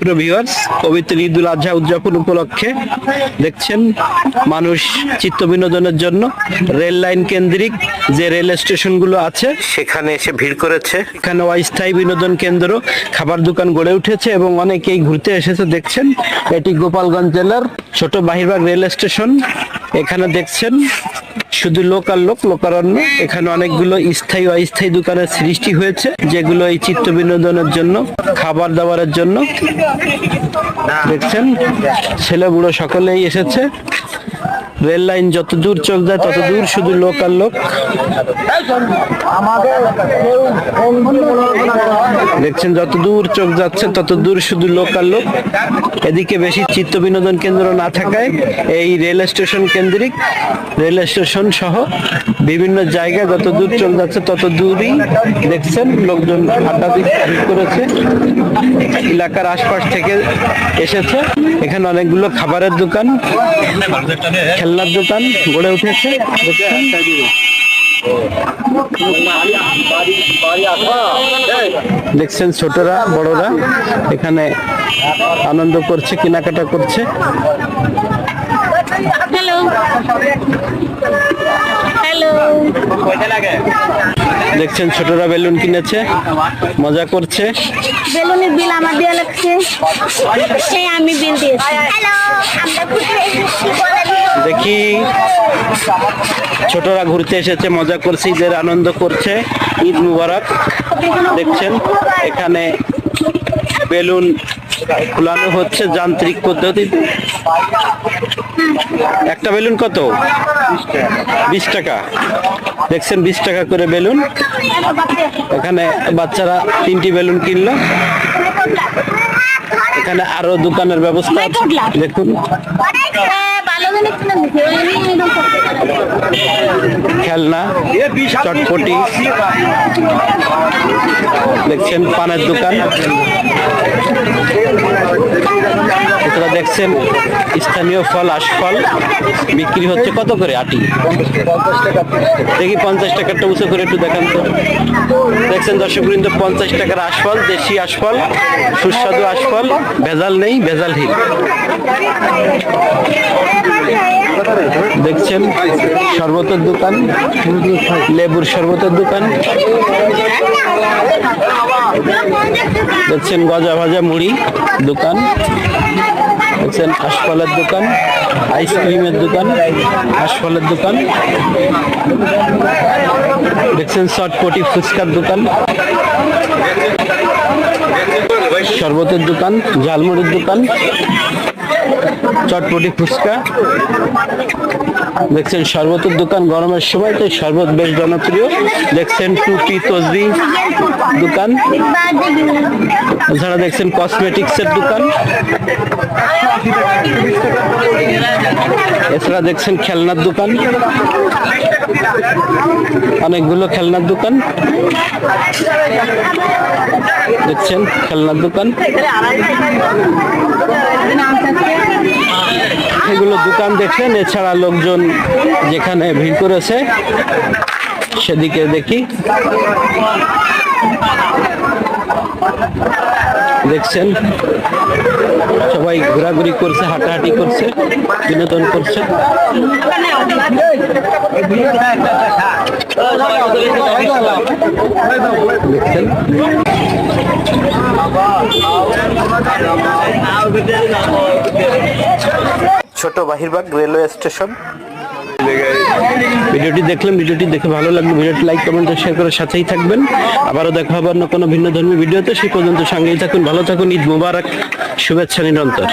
প্রিয় ভিউয়ার্স পবিত্র ঈদ উল আজহা উদযাপন উপলক্ষে দেখছেন মানুষ চিত্ত বিনোদনের জন্য রেল লাইন কেন্দ্রিক যে রেল স্টেশনগুলো আছে সেখানে এসে ভিড় করেছে। এখানে অস্থায়ী বিনোদন কেন্দ্র খাবার দোকান গড়ে উঠেছে এবং অনেকেই ঘুরতে এসেছে। দেখছেন এটি গোপালগঞ্জ জেলার ছোট বাহিরবাগ রেল স্টেশন। এখানে দেখছেন শুধু লোকাল লোক, লোকারণ্য। এখানে অনেকগুলো স্থায়ী, অস্থায়ী দোকানের সৃষ্টি হয়েছে, যেগুলো এই চিত্ত বিনোদনের জন্য, খাবার দাবারের জন্য। দেখছেন? ছেলে বুড়ো সকলেই এসেছে। রেল লাইন যত দূর চোখ যায় তত দূর শুধু লোকাল লোক। দেখছেন যত দূর চোখ যাচ্ছে তত দূর শুধু লোকাল লোক। এদিকে বেশি চিত্ত বিনোদন কেন্দ্র না থাকায় এই রেল স্টেশন কেন্দ্রিক রেল স্টেশন সহ বিভিন্ন জায়গায় যত দূর চোখ যাচ্ছে তত দূরই দেখছেন লোকজন আড্ডা করেছে। এলাকার আশপাশ থেকে এসেছে। এখানে অনেকগুলো খাবারের দোকান। খেলনার দোকান গড়ে উঠেছে। দেখছেন দেখছেন ছোটরা বড়রা এখানে আনন্দ করছে কেনাকাটা করছে। হ্যালো। হ্যালো। দেখছেন ছোটরা বেলুন কিনেছে মজা করছে। বেলুনের বিল আমার দেওয়া লাগছে। সেই আমি বিল দিয়েছি। হ্যালো আমরা দেখি ছোটরা ঘুরতে এসেছে, মজা করছে, ঈদের আনন্দ করছে, ঈদ মুবারক। দেখছেন, এখানে বেলুন ফুলানো হচ্ছে যান্ত্রিক পদ্ধতিতে একটা বেলুন কত? বিশ টাকা। দেখছেন, বিশ টাকা করে বেলুন। এখানে বাচ্চারা তিনটি বেলুন কিনলো। এখানে আরও দোকানের ব্যবস্থা আছে। দেখুন। খেলনা, চটপটি। দেখছেন পানের দোকান। এছাড়া দেখছেন স্থানীয় ফল আশফল বিক্রি হচ্ছে কত করে আটি? দেখি পঞ্চাশ টাকারটা উঁচু করে একটু দেখান তো। দেখছেন দর্শক বৃন্দ পঞ্চাশ টাকার আশফল দেশি আশফল সুস্বাদু আশফল ভেজাল নেই ভেজালহীন দেখছেন শরবতের দোকান, লেবুর শরবতের দোকান। দেখছেন গজা ভাজা মুড়ি দোকান। দেখছেন আশফলের দোকান, আইসক্রিমের দোকান আশফলের দোকান। দেখছেন চটপটি ফুচকার দোকান। শরবতের দোকান, ঝালমুড়ির দোকান, চটপটি ফুচকা। দেখছেন শরবতের দোকান গরমের সময় তো শরবত বেশ জনপ্রিয়। দেখছেন টুপি তসবি দোকান। এছাড়া দেখছেন কসমেটিক্সের দোকান। এছাড়া দেখছেন খেলনার দোকান। অনেকগুলো খেলনার দোকান। দেখছেন খেলনার দোকান। এগুলো দোকান দেখছেন, এছাড়া লোকজন যেখানে ভিড় করেছে, সেদিকে দেখি। দেখছেন? সবাই ঘোরাঘুরি করছে হাঁটাহাঁটি করছে বিনোদন করছে। দেখছেন? ছোট বাহিরবাগ রেলওয়ে স্টেশন। ভিডিওটি দেখলাম ভিডিওটি দেখে ভালো লাগল ভিডিওটি লাইক কমেন্ট শেয়ার করে সাথেই থাকবেন। আবারও দেখা হবে অন্য কোনো ভিন্ন ধর্মী ভিডিওতে। সেই পর্যন্ত সঙ্গেই থাকুন, ভালো থাকুন, ঈদ মুবারক, শুভেচ্ছা নিরন্তর।